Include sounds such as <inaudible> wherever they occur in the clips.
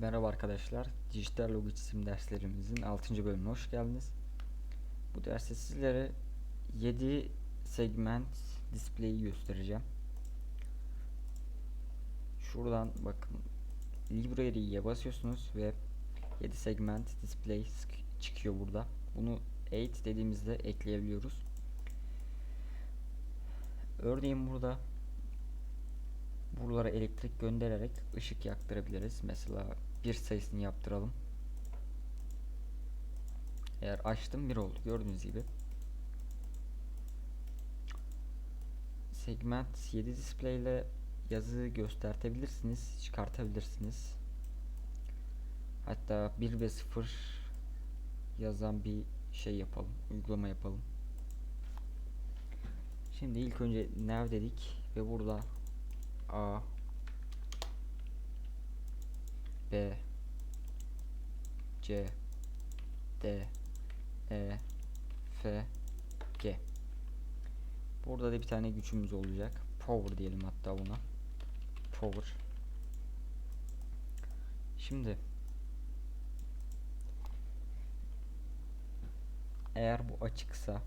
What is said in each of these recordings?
Merhaba arkadaşlar. Dijital Logitizm derslerimizin 6. bölümüne hoş geldiniz. Bu derste sizlere 7 segment display'i göstereceğim. Şuradan bakın Library'ye basıyorsunuz ve 7 segment display çıkıyor burada. Bunu 8 dediğimizde ekleyebiliyoruz. Örneğin burada buralara elektrik göndererek ışık yaktırabiliriz. Mesela bir sayısını yaptıralım. Eğer açtım bir oldu gördüğünüz gibi. Segment 7 display ile yazı göstertebilirsiniz, çıkartabilirsiniz. Hatta 1 ve 0 yazan bir şey yapalım, uygulama yapalım. Şimdi ilk önce nav dedik ve burada A B C D E F G Burada da bir tane gücümüz olacak. Power diyelim hatta buna. Power. Şimdi eğer bu açıksa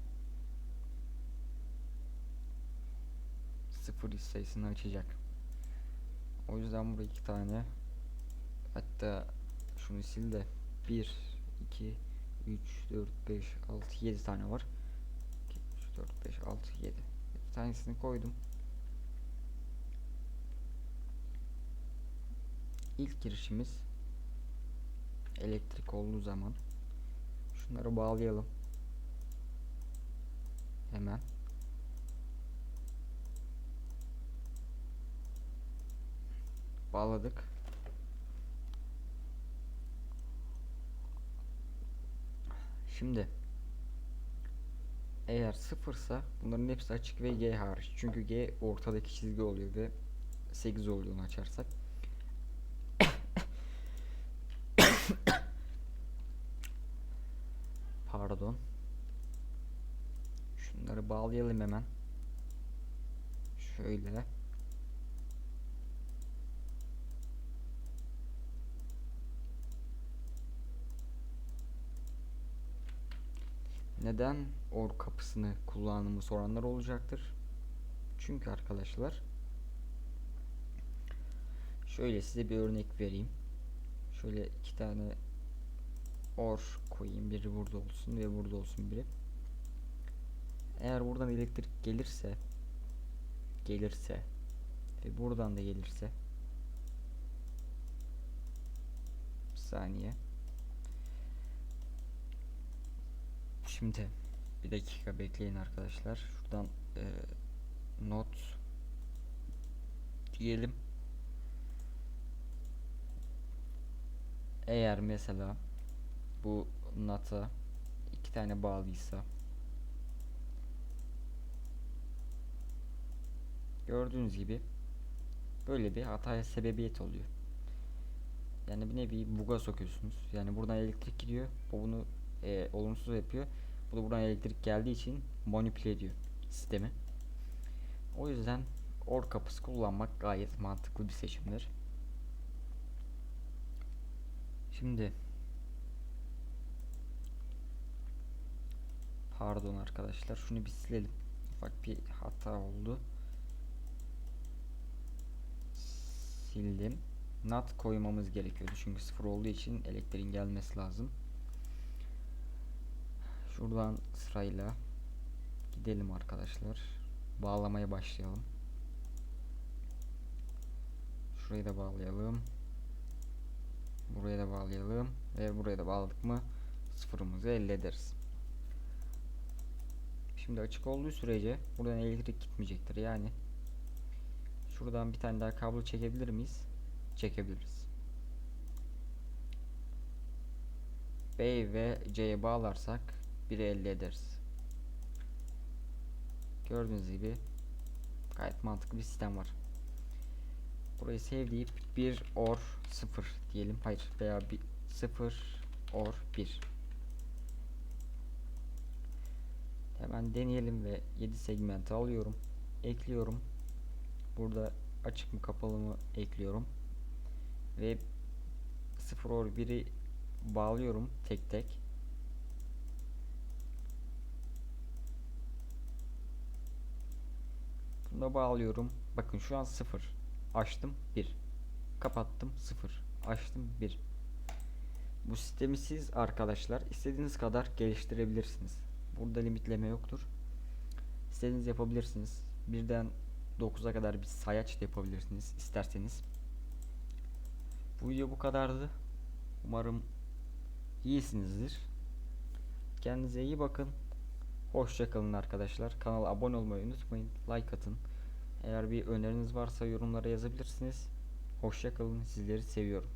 sıfır sayısını açacak. O yüzden buraya iki tane hatta şunu sil de 1 2 3 4 5 6 7 tane var. 2 3 4 5 6 7. Bir tanesini koydum. İlk girişimiz elektrik olduğu zaman şunları bağlayalım. Hemen. Bağladık. Şimdi eğer sıfırsa bunların hepsi açık ve G hariç. Çünkü G ortadaki çizgi oluyor ve 8 oluyor onu açarsak. <coughs> Pardon. Şunları bağlayalım hemen. Şöyle. Neden or kapısını kullandığımı soranlar olacaktır. Çünkü arkadaşlar şöyle size bir örnek vereyim. Şöyle iki tane or koyayım. Biri burada olsun ve burada olsun biri. Eğer buradan elektrik gelirse gelirse ve buradan da gelirse bir saniye Şimdi bir dakika bekleyin arkadaşlar. Şuradan e, not diyelim. Eğer mesela bu nata iki tane bağlıysa gördüğünüz gibi böyle bir hataya sebebiyet oluyor. Yani bir nevi buga sokuyorsunuz. Yani buradan elektrik gidiyor. Bu bunu e, olumsuz yapıyor. Bu da buradan elektrik geldiği için manipüle ediyor sistemi. O yüzden or kapısı kullanmak gayet mantıklı bir seçimdir. Şimdi Pardon arkadaşlar şunu bir silelim. Ufak bir hata oldu. Sildim. NAT koymamız gerekiyordu çünkü sıfır olduğu için elektriğin gelmesi lazım. Şuradan sırayla gidelim arkadaşlar. Bağlamaya başlayalım. Şurayı da bağlayalım. Buraya da bağlayalım. Ve buraya da bağladık mı sıfırımızı elde ederiz. Şimdi açık olduğu sürece buradan elektrik gitmeyecektir. Yani şuradan bir tane daha kablo çekebilir miyiz? Çekebiliriz. B ve C'ye bağlarsak biri elde ederiz. Gördüğünüz gibi gayet mantıklı bir sistem var. Burayı sev deyip 1 or 0 diyelim. Hayır veya 0 or 1. Hemen deneyelim ve 7 segmenti alıyorum. Ekliyorum. Burada açık mı kapalı mı ekliyorum. Ve 0 or 1'i bağlıyorum tek tek. Bunu bağlıyorum. Bakın şu an 0. Açtım 1. Kapattım 0. Açtım 1. Bu sistemi siz arkadaşlar istediğiniz kadar geliştirebilirsiniz. Burada limitleme yoktur. İstediğiniz yapabilirsiniz. Birden 9'a kadar bir sayaç da yapabilirsiniz isterseniz. Bu video bu kadardı. Umarım iyisinizdir. Kendinize iyi bakın. Hoşça kalın arkadaşlar. Kanala abone olmayı unutmayın. Like atın. Eğer bir öneriniz varsa yorumlara yazabilirsiniz. Hoşça kalın. Sizleri seviyorum.